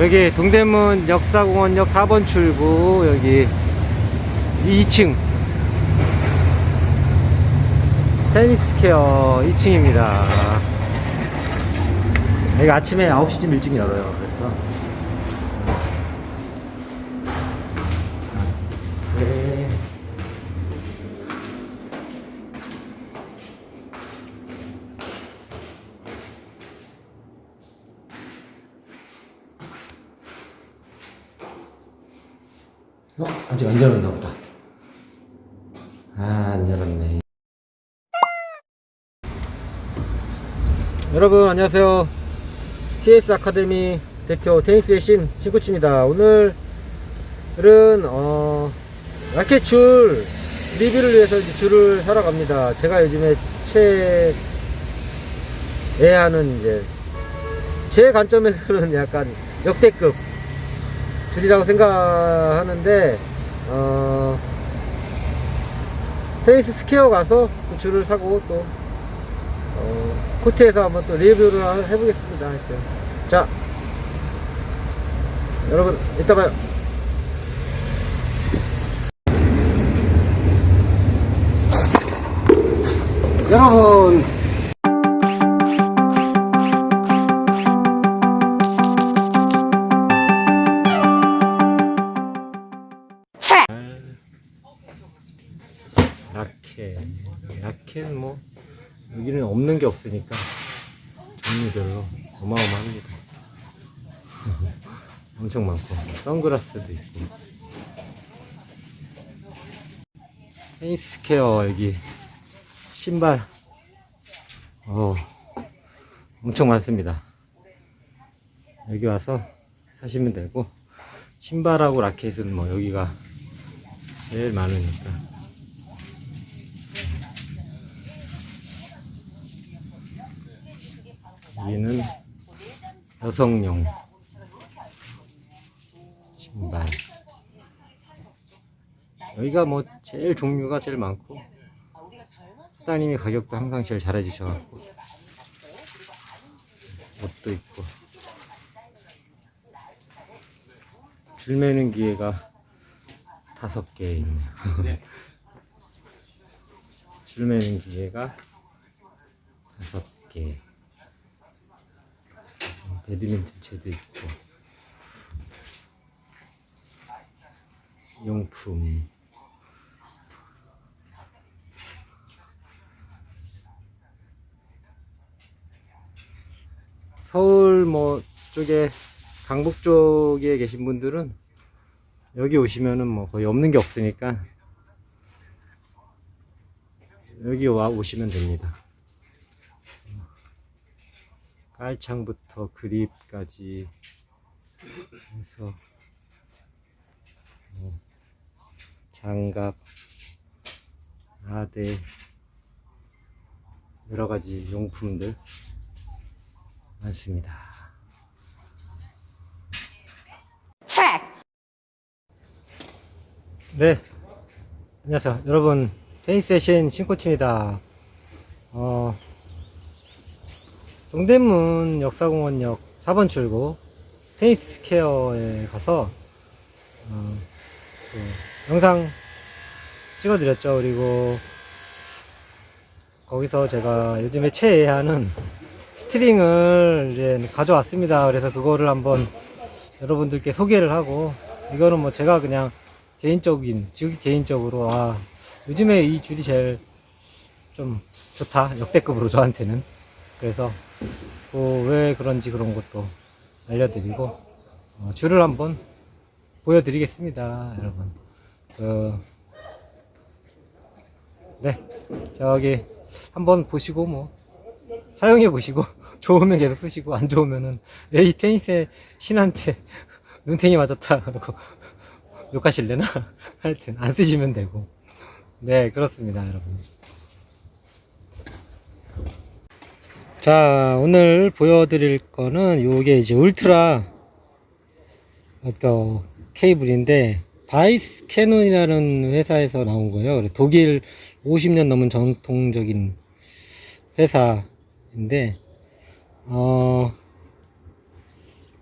여기 동대문 역사공원역 4번 출구 여기 2층. 테니스케어 2층입니다. 여기 아침에 9시쯤 일찍 열어요. 그래서 어? 아직 안 열었나 보다. 아, 안 열었네. 여러분, 안녕하세요. TS 아카데미 대표 테니스의 신, 신코치입니다. 오늘은, 어, 라켓 줄 리뷰를 위해서 이제 줄을 사러 갑니다. 제가 요즘에 최애하는 이제, 제 관점에서는 약간 역대급 줄이라고 생각하는데 어, 테니스 스퀘어 가서 그 줄을 사고 또 어, 코트에서 한번 또 리뷰를 하- 해보겠습니다. 하여튼. 자, 여러분 이따 봐요. 여러분 게 없으니까 종류별로 어마어마합니다. 엄청 많고. 선글라스도 있고. 테니스 케어 여기. 신발. 어 엄청 많습니다. 여기 와서 사시면 되고. 신발하고 라켓은 뭐 여기가 제일 많으니까 여기는 여성용 신발. 여기가 뭐 제일 종류가 제일 많고 사장님이 가격도 항상 제일 잘해 주셔갖고 옷도 있고. 줄 매는 기회가 다섯 개 있네요. 줄 매는 기회가 다섯 개 배드민턴 채도 있고 용품 서울 뭐 쪽에 강북 쪽에 계신 분들은 여기 오시면은 뭐 거의 없는 게 없으니까 여기 와 오시면 됩니다. 깔창부터 그립까지 해서 뭐 장갑, 아대 여러 가지 용품들 많습니다. 네, 안녕하세요. 여러분, 테니스 세션 신코치입니다. 어, 동대문 역사공원역 4번 출구 테니스 케어에 가서 어, 그 영상 찍어드렸죠. 그리고 거기서 제가 요즘에 최애하는 스트링을 이제 가져왔습니다. 그래서 그거를 한번 여러분들께 소개를 하고 이거는 뭐 제가 그냥 개인적인 즉 개인적으로 아 요즘에 이 줄이 제일 좀 좋다 역대급으로 저한테는 그래서 뭐왜 그런지 그런 것도 알려드리고 어, 줄을 한번 보여드리겠습니다 여러분. 그, 네. 저기 한번 보시고 뭐 사용해 보시고 좋으면 계속 쓰시고 안 좋으면은 에이 테니스의 신한테 눈탱이 맞았다 그러고 욕하실래나? 하여튼 안 쓰시면 되고. 네 그렇습니다 여러분 자 오늘 보여드릴 거는 요게 이제 울트라 그 케이블인데 바이스 캐논이라는 회사에서 나온 거예요 독일 50년 넘은 전통적인 회사인데 어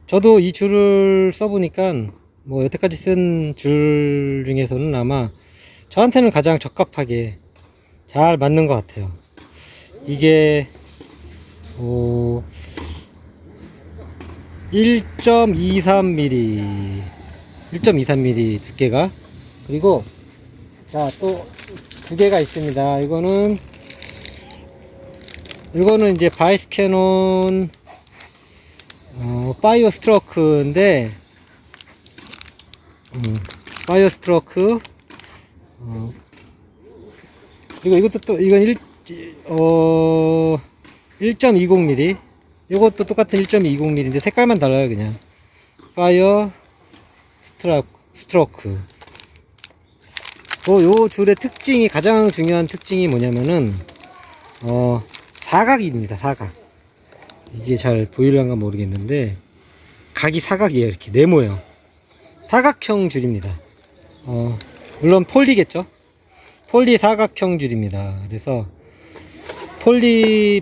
저도 이 줄을 써보니까 뭐 여태까지 쓴 줄 중에서는 아마 저한테는 가장 적합하게 잘 맞는 것 같아요. 이게 어, 1.23mm 1.23mm 두께가. 그리고 자또 두 개가 있습니다. 이거는 이거는 이제 바이스캐논 어, 파이어 스트로크인데 음, 파이어 스트로크 어, 그리고 이것도 또 이건 1, 어, 1.20mm 이것도 똑같은 1.20mm인데 색깔만 달라요 그냥. 파이어 스트로크. 어, 요 줄의 특징이 가장 중요한 특징이 뭐냐면은 어, 사각입니다 사각. 이게 잘 보이려는가 모르겠는데 각이 사각이에요 이렇게. 네모요. 사각형 줄입니다. 어, 물론 폴리겠죠? 폴리 사각형 줄입니다. 그래서 폴리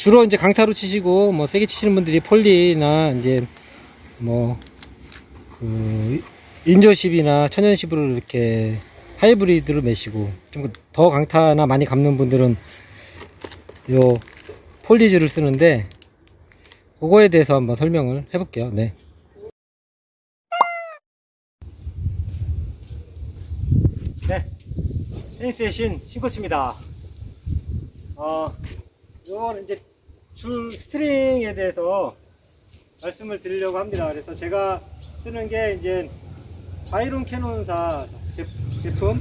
주로 이제 강타로 치시고 뭐 세게 치시는 분들이 폴리나 이제 뭐 그 인조십이나 천연십으로 이렇게 하이브리드를 매시고 좀 더 강타나 많이 감는 분들은 요 폴리즈를 쓰는데 그거에 대해서 한번 설명을 해 볼게요. 네. 네. 테니스의 신 신코치입니다. 어, 요거는 이제 줄 스트링에 대해서 말씀을 드리려고 합니다. 그래서 제가 쓰는 게 이제 바이론 캐논사 제, 제품.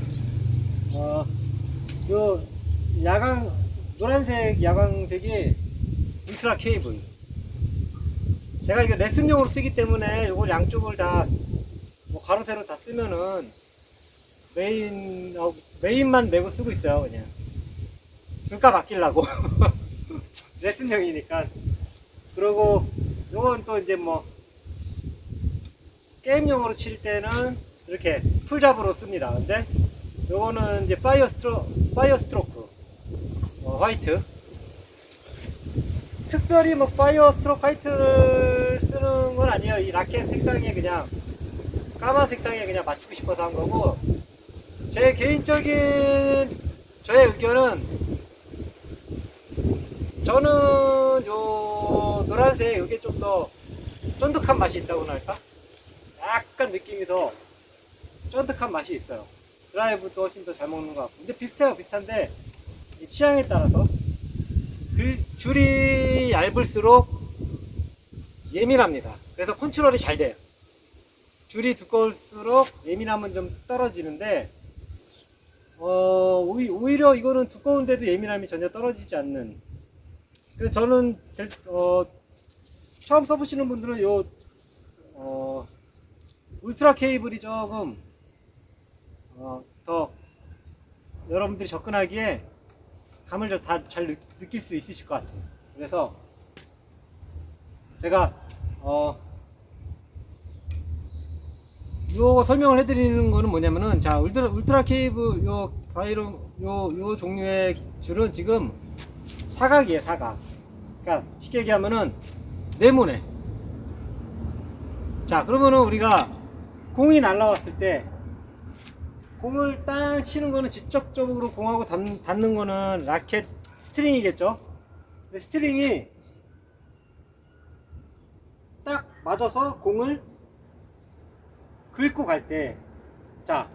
어, 요 야광 노란색 야광색이 울트라 케이블. 제가 이거 레슨용으로 쓰기 때문에 이걸 양쪽을 다 뭐 가로 세로 다 쓰면은 메인 어, 메인만 메고 쓰고 있어요 그냥. 줄값 아끼려고 레슨용이니까 그리고 요건 또 이제 뭐 게임용으로 칠 때는 이렇게 풀잡으로 씁니다. 근데 요거는 이제 파이어 스트로 파이어 스트로크 어, 화이트 특별히 뭐 파이어 스트로크 화이트를 쓰는 건 아니에요. 이 라켓 색상에 그냥 까만 색상에 그냥 맞추고 싶어서 한 거고 제 개인적인 저의 의견은 저는 요 노란색 이게 좀 더 쫀득한 맛이 있다고나 할까? 약간 느낌이 더 쫀득한 맛이 있어요. 드라이브도 훨씬 더 잘 먹는 것 같고. 근데 비슷해요, 비슷한데, 이 취향에 따라서. 그 줄이 얇을수록 예민합니다. 그래서 컨트롤이 잘 돼요. 줄이 두꺼울수록 예민함은 좀 떨어지는데, 어, 오히- 오히려 이거는 두꺼운데도 예민함이 전혀 떨어지지 않는. 그래서 저는, 될- 어, 처음 써보시는 분들은 요, 어, 울트라 케이블이 조금 어, 더 여러분들이 접근하기에 감을 다 잘 느낄 수 있으실 것 같아요. 그래서 제가 어, 요 설명을 해드리는 거는 뭐냐면은 자 울트라, 울트라 케이블 요 바이로 요, 요 종류의 줄은 지금 사각이에요 사각 그러니까 쉽게 얘기하면은 네모네. 자 그러면은 우리가 공이 날라왔을 때 공을 땅 치는 거는 직접적으로 공하고 닿, 닿는 거는 라켓 스트링이겠죠? 근데 스트링이 딱 맞아서 공을 긁고 갈 때 자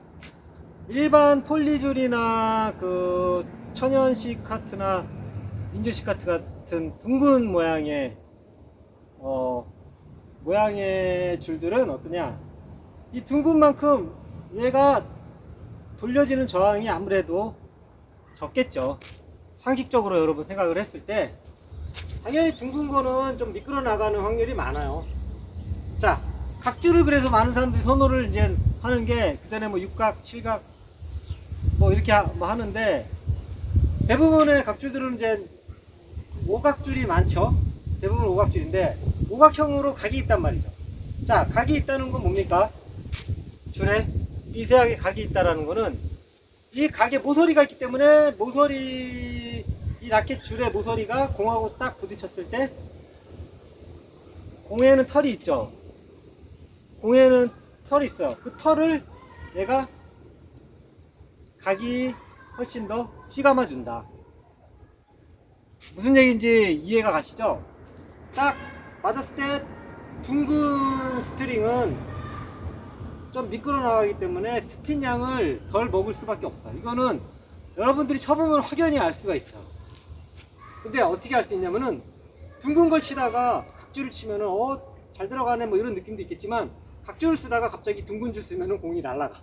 일반 폴리줄이나 그 천연식 카트나 인조식 카트 같은 둥근 모양의 어 모양의 줄들은 어떠냐. 이 둥근 만큼 얘가 돌려지는 저항이 아무래도 적겠죠. 상식적으로 여러분 생각을 했을 때. 당연히 둥근 거는 좀 미끄러 나가는 확률이 많아요. 자 각줄을 그래서 많은 사람들이 선호를 이제 하는 게 그전에 뭐 육각, 칠각 뭐 이렇게 하, 뭐 하는데 대부분의 각줄들은 이제 오각줄이 많죠 대부분 오각줄인데 오각형으로 각이 있단 말이죠 자 각이 있다는 건 뭡니까 줄에 미세하게 각이 있다라는 거는 이 각에 모서리가 있기 때문에 모서리 이 라켓 줄의 모서리가 공하고 딱 부딪혔을 때 공에는 털이 있죠. 공에는 털이 있어요. 그 털을 얘가 각이 훨씬 더 휘감아 준다. 무슨 얘기인지 이해가 가시죠? 딱 맞았을 때 둥근 스트링은 좀 미끄러 나가기 때문에 스핀 양을 덜 먹을 수밖에 없어. 이거는 여러분들이 쳐보면 확연히 알 수가 있어. 근데 어떻게 알 수 있냐면은 둥근 걸 치다가 각줄을 치면은 어 잘 들어가네 뭐 이런 느낌도 있겠지만 각줄을 쓰다가 갑자기 둥근 줄 쓰면은 공이 날아가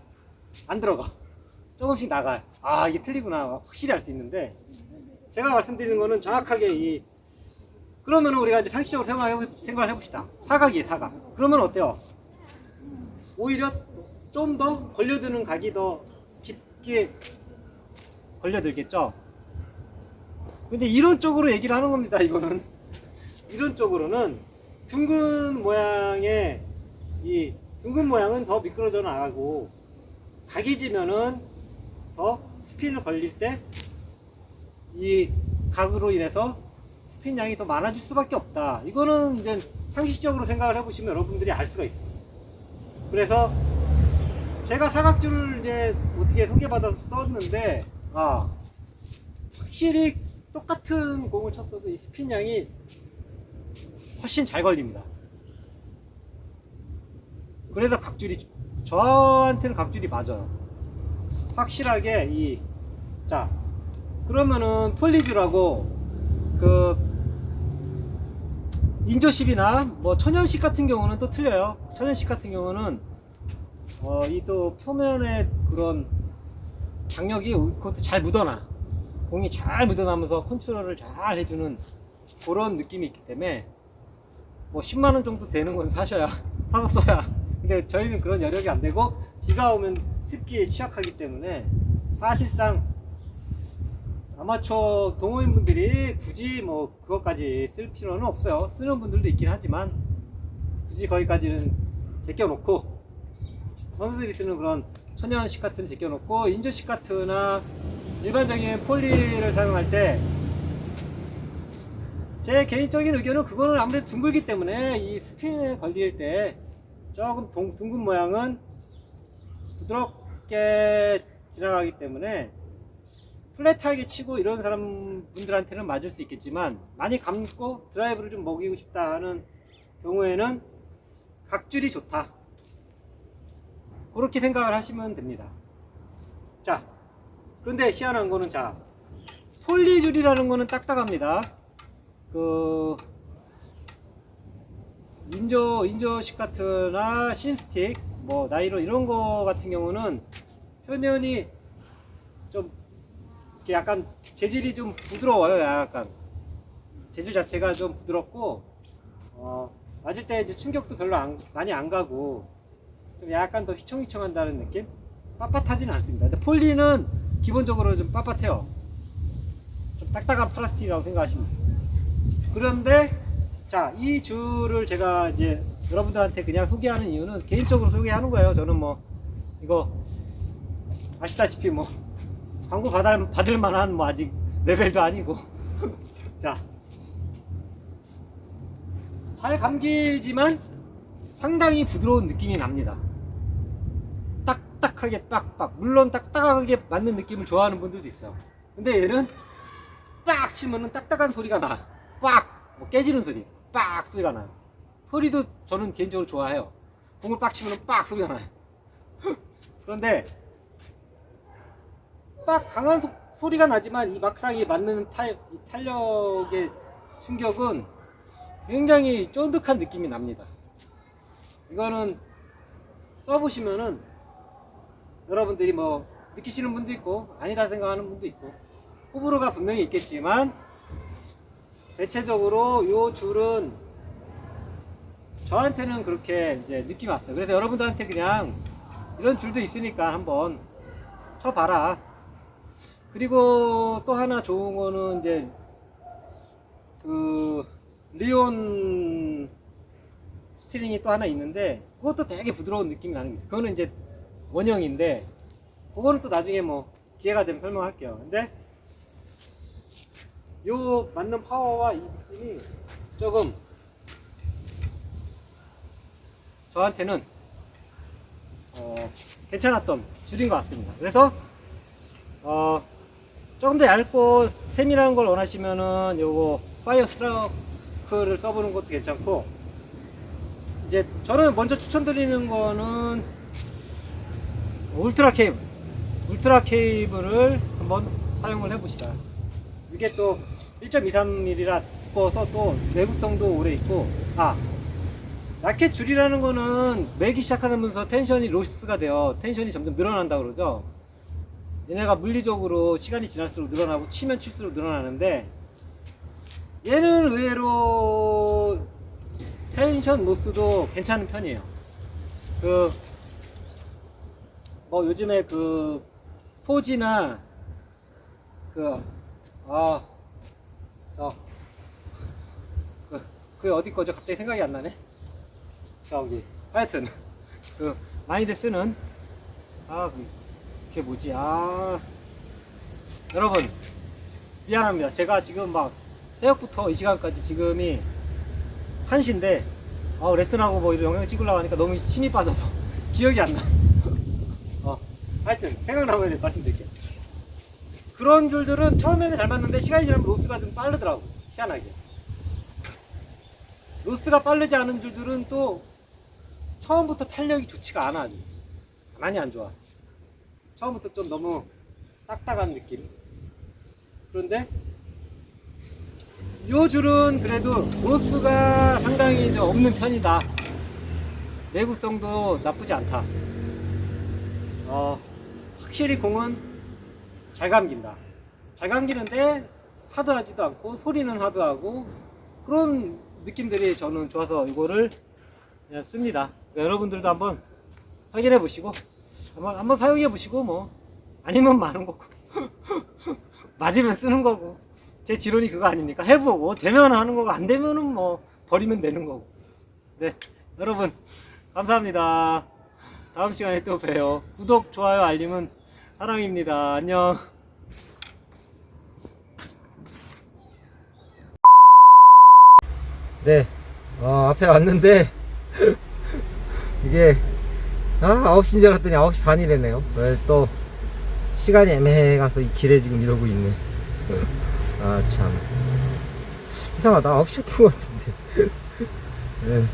안 들어가 조금씩 나가요 아 이게 틀리구나 확실히 알 수 있는데 제가 말씀드리는 거는 정확하게 이 그러면은 우리가 이제 상식적으로 생각을 해봅시다. 사각이에요 사각. 그러면 어때요? 오히려 좀 더 걸려드는 각이 더 깊게 걸려들겠죠? 근데 이론적으로 얘기를 하는 겁니다 이거는. 이론적으로는 둥근 모양의 이 둥근 모양은 더 미끄러져 나가고 각이 지면은 더 스핀을 걸릴 때 이 각으로 인해서 스핀 양이 더 많아질 수밖에 없다. 이거는 이제 상식적으로 생각을 해보시면 여러분들이 알 수가 있어요. 그래서 제가 사각줄을 이제 어떻게 소개받아서 썼는데 아 확실히 똑같은 공을 쳤어도 이 스핀 양이 훨씬 잘 걸립니다. 그래서 각줄이 저한테는 각줄이 맞아요. 확실하게 이 자 그러면은 폴리줄하고 그 인조십이나 뭐 천연식 같은 경우는 또 틀려요. 천연식 같은 경우는 어, 이 또 표면에 그런 장력이 그것도 잘 묻어나. 공이 잘 묻어나면서 컨트롤을 잘 해주는 그런 느낌이 있기 때문에 뭐 10만원 정도 되는 건 사셔야, 사서 써야. 근데 저희는 그런 여력이 안 되고 비가 오면 습기에 취약하기 때문에 사실상 아마추어 동호인분들이 굳이 뭐 그것까지 쓸 필요는 없어요. 쓰는 분들도 있긴 하지만 굳이 거기까지는 제껴놓고 선수들이 쓰는 그런 천연식 같은 제껴놓고 인조식 같으나 일반적인 폴리를 사용할 때 제 개인적인 의견은 그거는 아무래도 둥글기 때문에 이 스핀에 걸릴 때 조금 동- 둥근 모양은 부드럽게 지나가기 때문에 플랫하게 치고 이런 사람 분들한테는 맞을 수 있겠지만 많이 감고 드라이브를 좀 먹이고 싶다 하는 경우에는 각줄이 좋다. 그렇게 생각을 하시면 됩니다. 자 그런데 희한한 거는 자 폴리줄이라는 거는 딱딱합니다. 그 인조 인조식 같으나 신스틱 뭐 나이론 이런 거 같은 경우는 표면이 약간 재질이 좀 부드러워요 약간. 재질 자체가 좀 부드럽고 어, 맞을 때 이제 충격도 별로 안- 많이 안 가고 좀 약간 더 휘청휘청한다는 느낌? 빳빳하지는 않습니다. 근데 폴리는 기본적으로 좀 빳빳해요. 좀 딱딱한 플라스틱이라고 생각하시면 그런데 자 이 줄을 제가 이제 여러분들한테 그냥 소개하는 이유는 개인적으로 소개하는 거예요. 저는 뭐 이거 아시다시피 뭐 광고 받을, 받을 만한 뭐 아직 레벨도 아니고. 자. 잘 감기지만 상당히 부드러운 느낌이 납니다. 딱딱하게 빡빡 물론 딱딱하게 맞는 느낌을 좋아하는 분들도 있어요. 근데 얘는 빡 치면은 딱딱한 소리가 나 빡! 뭐 깨지는 소리. 빡! 소리가 나요. 소리도 저는 개인적으로 좋아해요. 공을 빡 치면은 빡! 소리가 나요. 그런데 딱 강한 소, 소리가 나지만 이 막상이 맞는 타, 이 탄력의 충격은 굉장히 쫀득한 느낌이 납니다. 이거는 써보시면은 여러분들이 뭐 느끼시는 분도 있고 아니다 생각하는 분도 있고 호불호가 분명히 있겠지만 대체적으로 요 줄은 저한테는 그렇게 이제 느낌이 왔어요. 그래서 여러분들한테 그냥 이런 줄도 있으니까 한번 쳐봐라. 그리고 또 하나 좋은 거는 이제 그 리온 스트링이 또 하나 있는데 그것도 되게 부드러운 느낌이 나는 게 있어요. 그거는 이제 원형인데 그거는 또 나중에 뭐 기회가 되면 설명할게요. 근데 요 맞는 파워와 이 느낌이 조금 저한테는 어, 괜찮았던 줄인 것 같습니다. 그래서 어, 조금 더 얇고 세밀한 걸 원하시면은 요거 파이어 스트라크를 써보는 것도 괜찮고 이제 저는 먼저 추천드리는 거는 울트라 케이블 울트라 케이블을 한번 사용을 해보시다. 이게 또 1.23mm라 두꺼워서 또 내구성도 오래 있고 아 라켓 줄이라는 거는 매기 시작하면서 텐션이 로스가 돼요. 텐션이 점점 늘어난다 그러죠 얘네가 물리적으로 시간이 지날수록 늘어나고 치면 칠수록 늘어나는데 얘는 의외로 텐션 로스도 괜찮은 편이에요. 그, 뭐 요즘에 그, 포지나, 그, 아, 저, 그, 그 어디 거죠? 갑자기 생각이 안 나네? 저기, 하여튼, 그, 많이들 쓰는, 아, 그, 그게 뭐지? 아, 여러분, 미안합니다. 제가 지금 막, 새벽부터 이 시간까지 지금이 1시인데, 아, 레슨하고 뭐 이런 영상 찍으려고 하니까 너무 힘이 빠져서 기억이 안 나. 어, 하여튼, 생각나면 말씀드릴게요. 그런 줄들은 처음에는 잘 맞는데 시간이 지나면 로스가 좀 빠르더라고. 희한하게. 로스가 빠르지 않은 줄들은 또 처음부터 탄력이 좋지가 않아. 아주. 많이 안 좋아. 처음부터 좀 너무 딱딱한 느낌. 그런데 요 줄은 그래도 로스가 상당히 좀 없는 편이다. 내구성도 나쁘지 않다. 어, 확실히 공은 잘 감긴다. 잘 감기는데 하드하지도 않고 소리는 하드하고 그런 느낌들이 저는 좋아서 이거를 씁니다. 여러분들도 한번 확인해 보시고 한번, 한번 사용해 보시고 뭐. 아니면 많은 거고 맞으면 쓰는 거고. 제 지론이 그거 아닙니까? 해보고 되면 하는 거고 안 되면은 뭐 버리면 되는 거고. 네. 여러분 감사합니다. 다음 시간에 또 봬요. 구독 좋아요 알림은 사랑입니다. 안녕. 네. 어, 앞에 왔는데 이게 아 9시인 줄 알았더니 9시 반이래네요. 네, 또 시간이 애매해가서 이 길에 지금 이러고 있네. 아 참. 이상하다. 9시였던 것 같은데. 네.